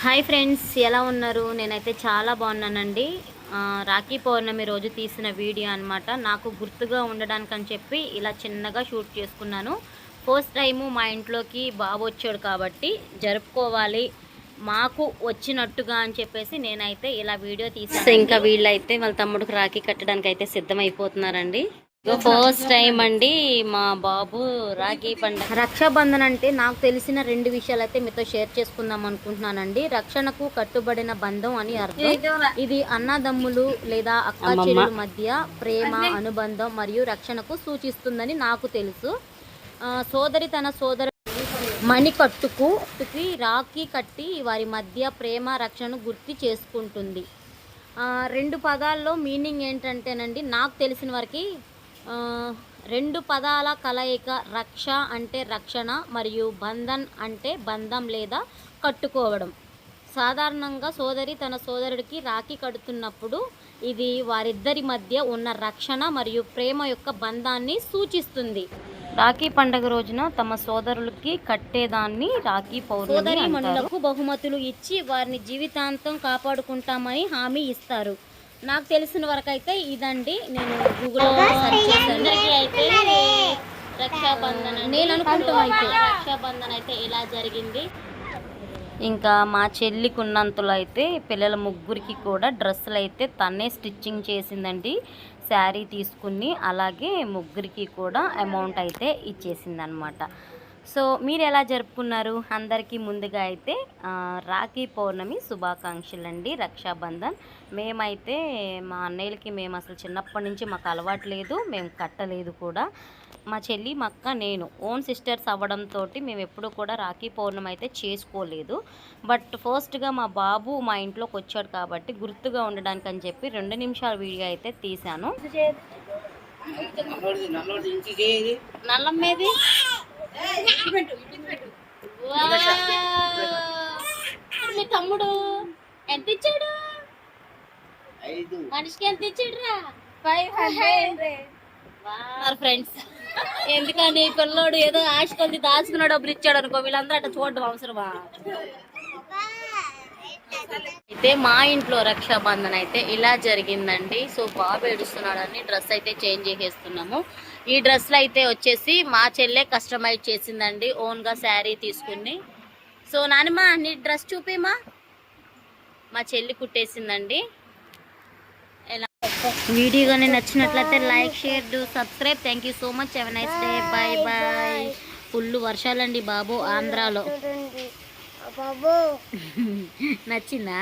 Hi friends ఎలా ఉన్నారు? నేనైతే చాలా బాగున్నానండి. రాఖీ పౌర్ణమి రోజు తీసిన వీడియో అన్నమాట. నాకు గుర్తుగా ఉండడానికని చెప్పి ఇలా చిన్నగా షూట్ చేసుకున్నాను. ఫస్ట్ టైము మా ఇంట్లోకి బాబు వచ్చాడు కాబట్టి జరుపుకోవాలి మాకు వచ్చినట్టుగా అని చెప్పేసి నేనైతే ఇలా వీడియో తీసాను ఇంకా వీళ్ళైతే వాళ్ళ తమ్ముడికి రాఖీ కట్టడానికి అయితే సిద్ధమైపోతున్నారండి. ఫస్ట్ టైం అండి. మా బాబు రాఖీ పండుగ. రక్షాబంధన్ అంటే నాకు తెలిసిన రెండు విషయాలు అయితే మీతో షేర్ చేసుకుందాం అనుకుంటున్నానండి. రక్షణకు కట్టుబడిన బంధం అని అర్థం. ఇది అన్నదమ్ములు లేదా అక్క చెల్లెల మధ్య ప్రేమ అనుబంధం మరియు రక్షణకు సూచిస్తుందని నాకు తెలుసు. సోదరి తన సోదరు మణికట్టుకు రాఖీ కట్టి వారి మధ్య ప్రేమ రక్షణను గుర్తు చేసుకుంటుంది. ఆ, రెండు పదాల్లో మీనింగ్ ఏంటంటేనండి నాకు తెలిసిన వరకు రెండు పదాల కలయిక రక్ష అంటే రక్షణ మరియు బంధన్ అంటే బంధం లేదా కట్టుకోవడం. సాధారణంగా సోదరి తన సోదరుడికి రాఖీ కడుతున్నప్పుడు ఇది వారిద్దరి మధ్య ఉన్న రక్షణ మరియు ప్రేమ యొక్క బంధాన్ని సూచిస్తుంది. రాఖీ పండగ రోజున తమ సోదరులకి కట్టేదాన్ని రాఖీ పౌర్ణమి మనులకు బహుమతులు ఇచ్చి వారిని జీవితాంతం కాపాడుకుంటామని హామీ ఇస్తారు. నాకు తెలిసిన వరకు అయితే ఇదండి. నేను గూగుల్ అందరికీ అయితే రక్షాబంధన్ నేను అనుకుంటాం అయితే రక్షాబంధన్ అయితే ఎలా జరిగింది. ఇంకా మా చెల్లికి ఉన్నంతలో అయితే పిల్లల ముగ్గురికి కూడా డ్రెస్సులు అయితే తనే స్టిచ్చింగ్ చేసిందండి. శారీ తీసుకుని అలాగే ముగ్గురికి కూడా అమౌంట్ అయితే ఇచ్చేసింది అనమాట సో మీరు ఎలా జరుపుకున్నారు? అందరికీ ముందుగా అయితే రాఖీ పౌర్ణమి శుభాకాంక్షలు అండి రక్షాబంధన్. మేమైతే మా అన్నయ్యలకి మేము అసలు చిన్నప్పటి నుంచి మాకు అలవాటు లేదు మేము కట్టలేదు కూడా. మా చెల్లి మా అక్క నేను ఓన్ సిస్టర్స్ అవ్వడంతో మేము ఎప్పుడూ కూడా రాఖీ పౌర్ణమి అయితే చేసుకోలేదు. బట్ ఫస్ట్గా మా బాబు మా ఇంట్లోకి వచ్చాడు కాబట్టి గుర్తుగా ఉండడానికి అని చెప్పి రెండు నిమిషాల వీడియో అయితే తీశాను. నల్లమ్మేది మీ తమ్ముడు ఎంత ఇచ్చాడు మనిషికి ఎంత ఇచ్చాడు రా ఫైవ్ హండ్రెడ్ ఫ్రెండ్స్ ఎందుకని పిల్లోడు ఏదో ఆశ కొద్ది దాచుకున్న డబ్బులు ఇచ్చాడు అనుకో వీళ్ళందరూ అట్లా చూడడం అవసరమా? అయితే మా ఇంట్లో రక్షాబంధన్ అయితే ఇలా జరిగిందండి. సో బాబు ఏడుస్తున్నాడని డ్రెస్ అయితే చేంజ్ చేసేస్తున్నాము. ఈ డ్రెస్లు అయితే వచ్చేసి మా చెల్లె కస్టమైజ్ చేసిందండి ఓన్గా శారీ తీసుకుని. సో నానమ్మ నీ డ్రెస్ చూపిమా? మా చెల్లి కుట్టేసిందండి. ఎలా వీడియో కానీ నచ్చినట్లయితే like share do subscribe. Thank you so much have nice day bye bye full వర్షాలండి బాబు ఆంధ్రాలో. బాబు. నచ్చిందా?